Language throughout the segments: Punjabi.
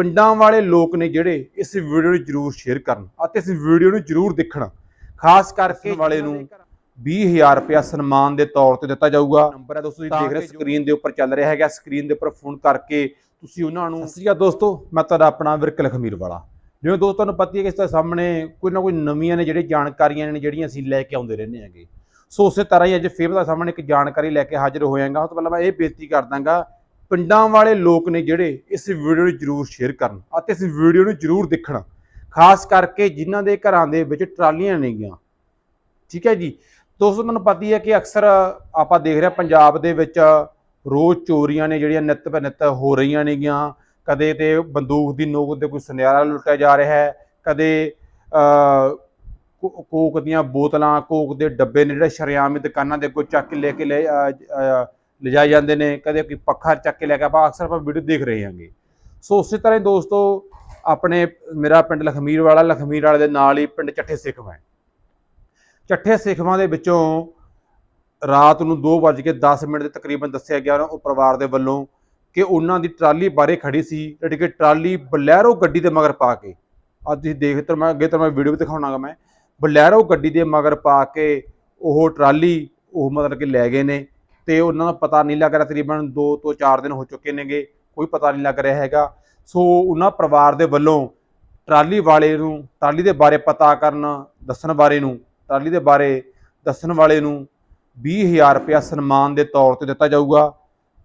ਪਿੰਡਾਂ ਵਾਲੇ ਲੋਕ ਨੇ ਜਿਹੜੇ ਇਸ ਵੀਡੀਓ ਨੂੰ ਜਰੂਰ ਸ਼ੇਅਰ ਕਰਨ ਅਤੇ ਇਸ ਵੀਡੀਓ ਨੂੰ ਜਰੂਰ ਦੇਖਣ। ਖਾਸ ਕਰਕੇ ਵਾਲੇ ਨੂੰ 20000 ਰੁਪਇਆ ਸਨਮਾਨ ਦੇ ਤੌਰ ਤੇ ਦਿੱਤਾ ਜਾਊਗਾ। ਨੰਬਰ ਹੈ ਦੋਸਤੋ ਤੁਸੀਂ ਦੇਖ ਰਹੇ ਸਕਰੀਨ ਦੇ ਉੱਪਰ ਚੱਲ ਰਿਹਾ ਹੈਗਾ। ਸਕਰੀਨ ਦੇ ਉੱਪਰ ਫੋਨ ਕਰਕੇ ਤੁਸੀਂ ਉਹਨਾਂ ਨੂੰ ਸਤਿ ਸ਼੍ਰੀ ਅਕਾਲ ਦੋਸਤੋ ਮੈਂ ਤੁਹਾਡਾ ਆਪਣਾ ਵਿਰਕ ਲਖਮੀਰ ਵਾਲਾ। ਜਿਵੇਂ ਦੋਸਤਾਂ ਨੂੰ ਪਤਾ ਹੀ ਹੈ ਕਿ ਇਸ ਦੇ ਸਾਹਮਣੇ ਕੋਈ ਨਾ ਕੋਈ ਨਵੀਆਂ ਨੇ ਜਿਹੜੀ ਜਾਣਕਾਰੀਆਂ ਨੇ ਜਿਹੜੀਆਂ ਅਸੀਂ ਲੈ ਕੇ ਆਉਂਦੇ ਰਹਿੰਦੇ ਹਾਂਗੇ। ਸੋ ਉਸੇ ਤਰ੍ਹਾਂ ਹੀ ਅੱਜ ਫੇਰ ਦਾ ਸਾਹਮਣੇ ਇੱਕ ਜਾਣਕਾਰੀ ਲੈ ਕੇ ਹਾਜ਼ਰ ਹੋਇਆਂਗਾ। ਉਸ ਤੋਂ ਪਹਿਲਾਂ ਮੈਂ ਇਹ ਬੇਨਤੀ ਕਰ ਦਾਂਗਾ ਪਿੰਡਾਂ ਵਾਲੇ ਲੋਕ ਨੇ ਜਿਹੜੇ ਇਸ ਵੀਡੀਓ ਨੂੰ ਜਰੂਰ ਸ਼ੇਅਰ ਕਰਨ ਅਤੇ ਇਸ ਵੀਡੀਓ ਨੂੰ ਜਰੂਰ ਦੇਖਣ। ਖਾਸ ਕਰਕੇ ਜਿਨ੍ਹਾਂ ਦੇ ਘਰਾਂ ਦੇ ਵਿੱਚ ਟਰਾਲੀਆਂ ਨੇਗੀਆਂ ਠੀਕ ਹੈ ਜੀ? ਦੋਸਤੋ ਤੁਹਾਨੂੰ ਪਤਾ ਹੀ ਹੈ ਕਿ ਅਕਸਰ ਆਪਾਂ ਦੇਖ ਰਹੇ ਪੰਜਾਬ ਦੇ ਵਿੱਚ ਰੋਜ਼ ਚੋਰੀਆਂ ਨੇ ਜਿਹੜੀਆਂ ਨਿੱਤ ਬ ਨਿੱਤ ਹੋ ਰਹੀਆਂ ਨੇਗੀਆਂ। ਕਦੇ ਤੇ ਬੰਦੂਕ ਦੀ ਨੋਕ ਤੇ ਕੋਈ ਸੁਨਿਆਰਾ ਲੁੱਟਿਆ ਜਾ ਰਿਹਾ ਹੈ। ਕਦੇ ਅ, ਕੋਕ ਦੀਆਂ ਬੋਤਲਾਂ ਕੋਕ ਦੇ ਡੱਬੇ ਨੇ ਜਿਹੜੇ ਸ਼ਰੇਆਮ ਦੁਕਾਨਾਂ ਦੇ ਅੱਗੋਂ ਚੱਕ ਕੇ ਲੈ ਕੇ ਲੈ ਲਿਜਾਏ ਜਾਂਦੇ ਨੇ, ਕਦੇ ਕੋਈ ਪੱਖਾ ਚੱਕ ਕੇ ਲੈ ਕੇ ਆਪਾਂ ਅਕਸਰ ਆਪਾਂ ਵੀਡੀਓ ਦੇਖ ਰਹੇ ਹਾਂਗੇ। ਸੋ ਉਸੇ ਤਰ੍ਹਾਂ ਹੀ ਦੋਸਤੋ, ਆਪਣੇ ਮੇਰਾ ਪਿੰਡ ਲਖਮੀਰ ਵਾਲਾ ਲਖਮੀਰ ਵਾਲੇ ਦੇ ਨਾਲ ਹੀ ਪਿੰਡ ਚੱਠੇ ਸਿੱਖਵਾਂ ਹੈ। ਚੱਠੇ ਸਿੱਖਵਾਂ ਦੇ ਵਿੱਚੋਂ ਰਾਤ ਨੂੰ 2:10 ਮਿੰਟ ਦੇ ਤਕਰੀਬਨ ਦੱਸਿਆ ਗਿਆ ਉਹਨਾਂ ਉਹ ਪਰਿਵਾਰ ਦੇ ਵੱਲੋਂ ਕਿ ਉਹਨਾਂ ਦੀ ਟਰਾਲੀ ਬਾਰੇ ਖੜੀ ਸੀ, ਜਿਹੜੀ ਕਿ ਟਰਾਲੀ ਬਲੈਰੋ ਗੱਡੀ ਦੇ ਮਗਰ ਪਾ ਕੇ, ਅੱਜ ਤੁਸੀਂ ਦੇਖ ਤੇ ਮੈਂ ਅੱਗੇ ਤਾਂ ਮੈਂ ਵੀਡੀਓ ਵੀ ਦਿਖਾਉਣਾਗਾ ਮੈਂ, ਬਲੈਰੋ ਗੱਡੀ ਦੇ ਮਗਰ ਪਾ ਕੇ ਉਹ ਟਰਾਲੀ ਉਹ ਮਤਲਬ ਕਿ ਲੈ ਗਏ ਨੇ। ਤੇ ਉਹਨਾਂ ਦਾ ਪਤਾ ਨਹੀਂ ਲੱਗ ਰਿਹਾ, ਤਕਰੀਬਨ 2 ਤੋਂ 4 ਦਿਨ ਹੋ ਚੁੱਕੇ ਨੇਗੇ, ਕੋਈ ਪਤਾ ਨਹੀਂ ਲੱਗ ਰਿਹਾ ਹੈਗਾ। ਸੋ ਉਹਨਾਂ ਪਰਿਵਾਰ ਦੇ ਵੱਲੋਂ ਟਰਾਲੀ ਵਾਲੇ ਨੂੰ, ਟਰਾਲੀ ਦੇ ਬਾਰੇ ਪਤਾ ਕਰਨ ਦੱਸਣ ਬਾਰੇ ਨੂੰ, ਟਰਾਲੀ ਦੇ ਬਾਰੇ ਦੱਸਣ ਵਾਲੇ ਨੂੰ 20000 ਰੁਪਇਆ ਸਨਮਾਨ ਦੇ ਤੌਰ ਤੇ ਦਿੱਤਾ ਜਾਊਗਾ,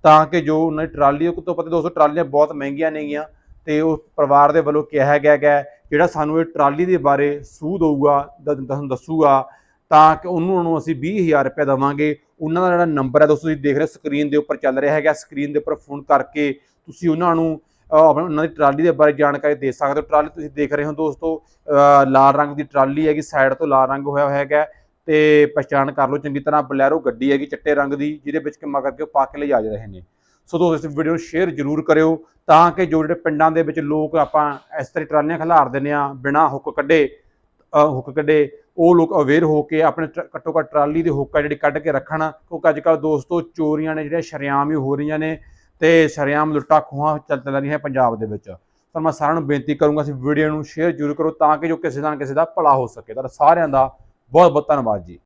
ਤਾਂ ਕਿ ਜੋ ਉਹਨਾਂ ਦੀ ਟਰਾਲੀ ਉਹ ਤੋਂ ਪਤਾ ਦੋਸਤੋ ਟਰਾਲੀਆਂ ਬਹੁਤ ਮਹਿੰਗੀਆਂ ਨੇਗੀਆਂ, ਤੇ ਉਹ ਪਰਿਵਾਰ ਦੇ ਵੱਲੋਂ ਕਿਹਾ ਗਿਆ ਹੈ, ਜਿਹੜਾ ਸਾਨੂੰ ਇਹ ਟਰਾਲੀ ਦੇ ਬਾਰੇ ਸੂਹ ਦਊਗਾ ਤੁਹਾਨੂੰ ਦੱਸੂਗਾ ਤਾਂ ਕਿ ਉਹਨੂੰ ਨੂੰ ਅਸੀਂ 20000 ਰੁਪਏ ਦੇਵਾਂਗੇ। ਉਹਨਾਂ ਦਾ ਜਿਹੜਾ ਨੰਬਰ ਹੈ ਦੋਸਤੋ ਤੁਸੀਂ ਦੇਖ ਰਹੇ ਹੋ ਸਕਰੀਨ ਦੇ ਉੱਪਰ ਚੱਲ ਰਿਹਾ ਹੈਗਾ। ਸਕਰੀਨ ਦੇ ਉੱਪਰ ਫੋਨ ਕਰਕੇ ਤੁਸੀਂ ਉਹਨਾਂ ਨੂੰ ਅਹ, ਉਹਨਾਂ ਦੀ ਟਰਾਲੀ ਦੇ ਬਾਰੇ ਜਾਣਕਾਰੀ ਦੇ ਸਕਦੇ ਹੋ। ਟਰਾਲੀ ਤੁਸੀਂ ਦੇਖ ਰਹੇ ਹੋ ਦੋਸਤੋ ਲਾਲ ਰੰਗ ਦੀ ਟਰਾਲੀ ਹੈਗੀ ਸਾਈਡ ਤੋਂ ਲਾਲ ਰੰਗ ਹੋਇਆ ਹੋਇਆ ਹੈਗਾ। ਤੇ ਪਛਾਣ ਕਰ ਲਓ ਚੰਗੀ ਤਰ੍ਹਾਂ ਬਲੈਰੋ ਗੱਡੀ ਹੈਗੀ ਚਿੱਟੇ ਰੰਗ ਦੀ ਜਿਹਦੇ ਵਿੱਚ ਕਿ ਮਗਰ ਕੇ ਉਹ ਪਾ ਕੇ ਲਿਜਾ ਰਹੇ ਨੇ। ਸੋ ਦੋਸਤੋ ਇਸ ਵੀਡੀਓ ਨੂੰ ਸ਼ੇਅਰ ਜ਼ਰੂਰ ਕਰਿਓ ਤਾਂ ਕਿ ਜੋ ਜਿਹੜੇ ਪਿੰਡਾਂ ਦੇ ਵਿੱਚ ਲੋਕ ਆਪਾਂ ਇਸ ਤਰ੍ਹਾਂ ਟਰਾਲੀਆਂ ਖਿਲਾਰ ਦਿੰਦੇ ਆ ਬਿਨਾ ਹੁੱਕ ਕੱਢੇ ਹੁੱਕ ਕੱਢੇ, ਉਹ ਲੋਕ ਅਵੇਅਰ ਹੋ ਕੇ ਆਪਣੇ ਟਰ- ਘੱਟੋ ਘੱਟ ਟਰਾਲੀ ਦੇ ਹੁੱਕ ਆ ਜਿਹੜੀ ਕੱਢ ਕੇ ਰੱਖਣ, ਕਿਉਂਕਿ ਅੱਜ ਕੱਲ੍ਹ ਦੋਸਤੋ ਚੋਰੀਆਂ ਨੇ ਜਿਹੜੀਆਂ ਸ਼ਰੇਆਮ ਹੀ ਹੋ ਰਹੀਆਂ ਨੇ ਤੇ ਸ਼ਰੇਆਮ ਲੁੱਟਾ ਖੋਹਾਂ ਚੱਲ ਚੱਲ ਰਹੀਆਂ ਪੰਜਾਬ ਦੇ ਵਿੱਚ। ਤਾਂ ਮੈਂ ਸਾਰਿਆਂ ਨੂੰ ਬੇਨਤੀ ਕਰੂੰਗਾ ਇਸ ਵੀਡੀਓ ਨੂੰ ਸ਼ੇਅਰ ਜ਼ਰੂਰ ਕਰੋ ਤਾਂ ਕਿ ਜੋ ਕਿਸੇ ਦਾ ਨਾ ਕਿਸੇ ਦਾ ਭਲਾ ਹੋ ਸਕੇ। ਤਾਂ ਸਾਰਿਆਂ ਦਾ ਬਹੁਤ ਬਹੁਤ ਧੰਨਵਾਦ ਜੀ।